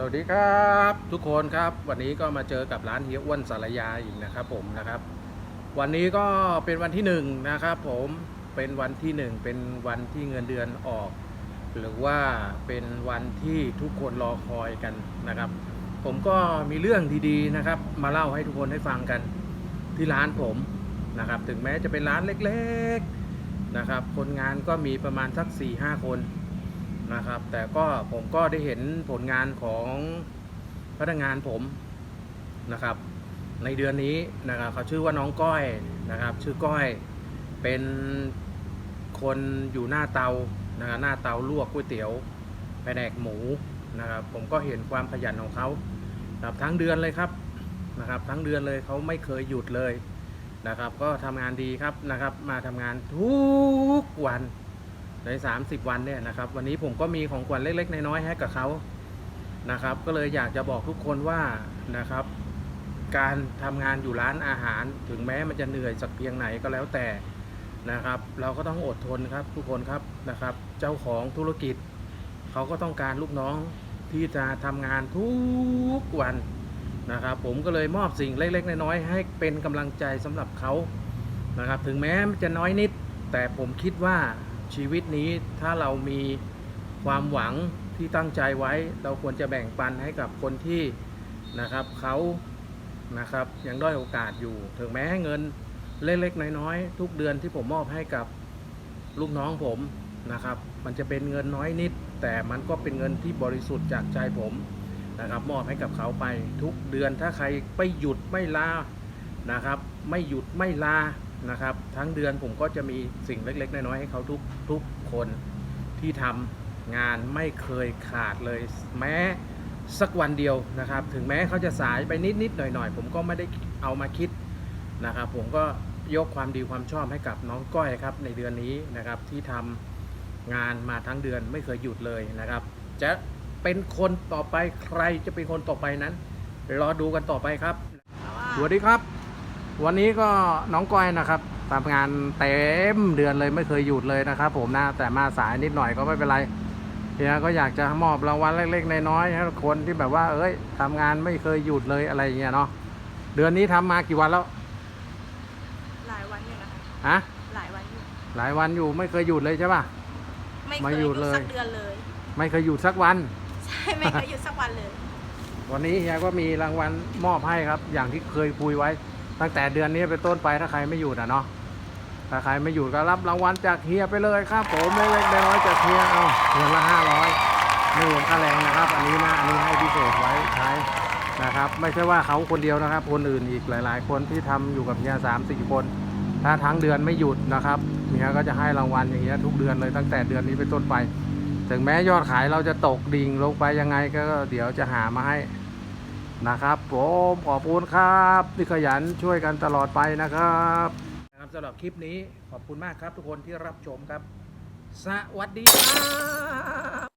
สวัสดีครับทุกคนครับวันนี้ก็มาเจอกับร้านเฮียอ้วนสารยาอีกนะครับผมนะครับ วันนี้ก็เป็นวันที่หนึ่งนะครับผมเป็นวันที่หนึ่งเป็นวันที่เงินเดือนออก หรือว่าเป็นวันที่ทุกคนรอคอยกันนะครับ ผมก็มีเรื่องดีๆนะครับ มาเล่าให้ทุกคนได้ฟังกันที่ร้านผมนะครับ ถึงแม้จะเป็นร้านเล็กๆนะครับ คนงานก็มีประมาณสัก4ี่ห้าคน นะครับ แต่ก็ผมก็ได้เห็นผลงานของพนักงานผมนะครับ ในเดือนนี้นะครับเขาชื่อว่าน้องก้อยนะครับ ชื่อก้อยเป็นคนอยู่หน้าเตานะครับหน้าเตาลวกก๋วยเตี๋ยวแผนกหมูนะครับ ผมก็เห็นความขยันของเขานะครับทั้งเดือนเลยครับนะครับ ทั้งเดือนเลยเขาไม่เคยหยุดเลยนะครับ ก็ทำงานดีครับนะครับ มาทำงานทุกวัน ใน 30 วันเนี่ยนะครับ วันนี้ผมก็มีของขวัญเล็ก ๆ น้อยๆให้กับเขานะครับ ก็เลยอยากจะบอกทุกคนว่านะครับ การทำงานอยู่ร้านอาหาร ถึงแม้มันจะเหนื่อยสักเพียงไหนก็แล้วแต่นะครับ เราก็ต้องอดทนครับทุกคนครับนะครับ เจ้าของธุรกิจเขาก็ต้องการลูกน้องที่จะทำงานทุกวันนะครับ ผมก็เลยมอบสิ่งเล็ก ๆ น้อยๆให้เป็นกำลังใจสำหรับเขานะครับ ถึงแม้มันจะน้อยนิด แต่ผมคิดว่า ชีวิตนี้ถ้าเรามีความหวังที่ตั้งใจไว้ เราควรจะแบ่งปันให้กับคนที่นะครับเขานะครับยังด้อยโอกาสอยู่ ถึงแม้เงินเล็กๆ น้อยๆ ทุกเดือนที่ผมมอบให้กับลูกน้องผมนะครับ มันจะเป็นเงินน้อยนิด แต่มันก็เป็นเงินที่บริสุทธิ์จากใจผมนะครับ มอบให้กับเขาไปทุกเดือนถ้าใครไม่หยุดไม่ลานะครับ ไม่หยุดไม่ลา นะครับ ทั้งเดือนผมก็จะมีสิ่งเล็ก ๆ น้อยๆให้เขาทุกทุกคนที่ทำงานไม่เคยขาดเลย แม้สักวันเดียวนะครับ ถึงแม้เขาจะสายไปนิด ๆ หน่อย ๆ ผมก็ไม่ได้เอามาคิดนะครับ ผมก็ยกความดีความชอบให้กับน้องก้อยครับในเดือนนี้นะครับที่ทำงานมาทั้งเดือนไม่เคยหยุดเลยนะครับ จะเป็นคนต่อไปใครจะเป็นคนต่อไปนั้น รอดูกันต่อไปครับสวัสดีครับ วันนี้ก็น้องก้อยนะครับทำงานเต็มเดือนเลยไม่เคยหยุดเลยนะครับผมนะแต่มาสายนิดหน่อยก็ไม่เป็นไรเฮียก็อยากจะมอบรางวัลเล็กๆน้อยๆให้คนที่แบบว่า เอ้ยทำงานไม่เคยหยุดเลยอะไรอย่างเงี้ยเนาะเดือนนี้ทำมากี่วันแล้ว หลายวันอยู่นะคะฮะหลายวันอยู่หลายวันอยู่ไม่เคยหยุดเลยใช่ป่ะไม่ไม่เคยหหยุยุดดเลยสักเดือนเลย ไม่เคยหยุดสักวันใช่ไม่เคยหยุดสักวันเลย วันนี้เฮียก็มีรางวัลมอบให้ครับ อย่างที่เคยคุยไว้ ตั้งแต่เดือนนี้เป็นต้นไปถ้าใครไม่หยุดอะเนาะถ้าใครไม่หยุดก็รับรางวัลจากเฮียไปเลยครับผมไม่เล็กๆน้อยจากเฮียเอาเดือนละห้าร้อยไม่รวมค่าแรงนะครับ อันนี้นะอันนี้ให้พิเศษไว้ใช้นะครับ ไม่ใช่ว่าเขาคนเดียวนะครับ คนอื่นอีกหลาย ๆ คนที่ทำอยู่กับเฮียสามสี่คน ถ้าทั้งเดือนไม่หยุดนะครับเฮียก็จะให้รางวัลอย่างเงี้ยทุกเดือนเลยตั้งแต่เดือนนี้เป็นต้นไป ถึงแม้ยอดขายเราจะตกดิ่งลงไปยังไงก็เดี๋ยวจะหามาให้ นะครับผมขอบคุณครับที่ขยันช่วยกันตลอดไปนะครับนะครับสำหรับคลิปนี้ขอบคุณมากครับทุกคนที่รับชมครับ สวัสดีครับ